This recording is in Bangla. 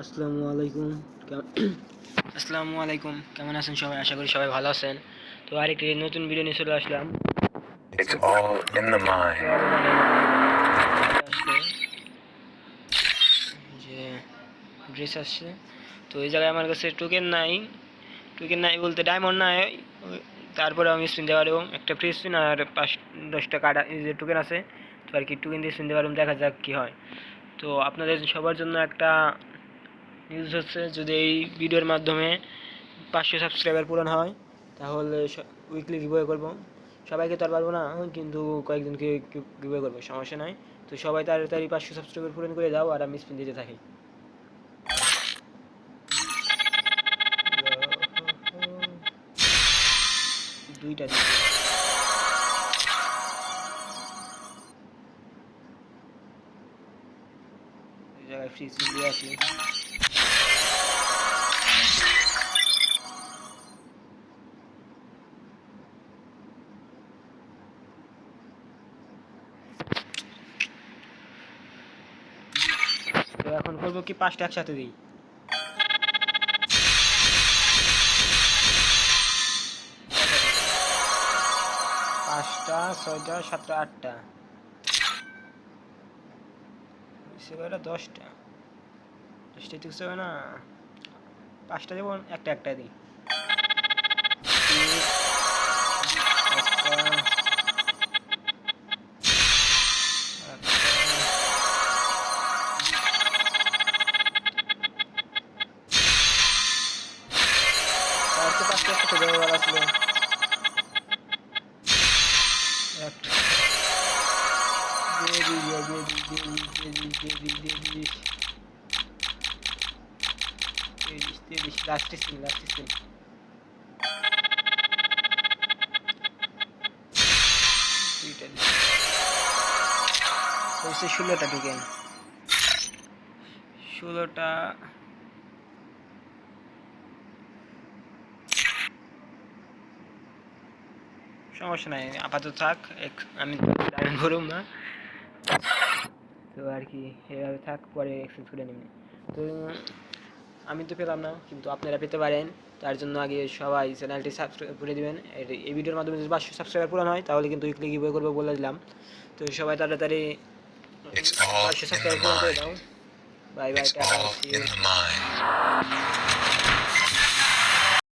আসসালামু আলাইকুম। কেম- আসসালামু আলাইকুম। কেমন আছেন সবাই? আশা করি সবাই ভালো আছেন। তো আরেকটি নতুন ভিডিও নিয়ে চলে আসলাম। It's all in the mind. যে ড্রেস আসছে। তো এই জায়গায় আমার কাছে টোকেন নাই। টোকেন নাই বলতে ডায়মন্ড নাই। তারপরে আমি স্পিন দিতে পারব একটা ফ্রি স্পিন আর পাঁচ দশটা কার্ড এই যে টোকেন আছে। তো আর কি টোকেন দিয়ে স্পিন পারব দেখা যাক কী হয়। তো আপনাদের সবার জন্য একটা নিউজ হচ্ছে, যদি এই ভিডিওর মাধ্যমে পাঁচশো সাবস্ক্রাইবার পূরণ হয়, তাহলে উইকলি গিভওয়ে করব। সবাইকে তো আর পারব না, কিন্তু কয়েকজনকে গিভওয়ে করব, সমস্যা নাই। তো সবাই তাড়াতাড়ি পাঁচশো সাবস্ক্রাইবার পূরণ করে দাও, আর আমি স্পিন দিতে থাকি। দুইটা জায়গায় ফ্রি স্পিন দিয়ে এখন করব কি পাঁচটা একসাথে দিই? পাঁচটা, ছয়টা, সাতটা, আটটা। দশটা। দশটা ঠিক হবে না পাঁচটা দেবো, একটা একটা দিই। দিই দিয়ে দিস দিয়ে দিস লাস্ট সিন লাস্ট ষোলোটা টোকেন ষোলোটা সমস্যা নাই আপাতত থাক আমি ডায়মন্ড করুম না। তো আর কি এভাবে থাক পরে এক্সচেঞ্জ করে নেবেন তো আমি তো পেলাম না কিন্তু আপনারা পেতে পারেন। তার জন্য আগে সবাই চ্যানেলটি সাবস্ক্রাইব করে দিবেন। এই ভিডিওর মাধ্যমে যদি পাঁচশো সাবস্ক্রাইবার পূরণ হয় তাহলে কিন্তু উইকলি গিভওয়ে করব বলে দিলাম। তো সবাই তাড়াতাড়ি পাঁচশো সাবস্ক্রাইব করে দাও। Bye bye tata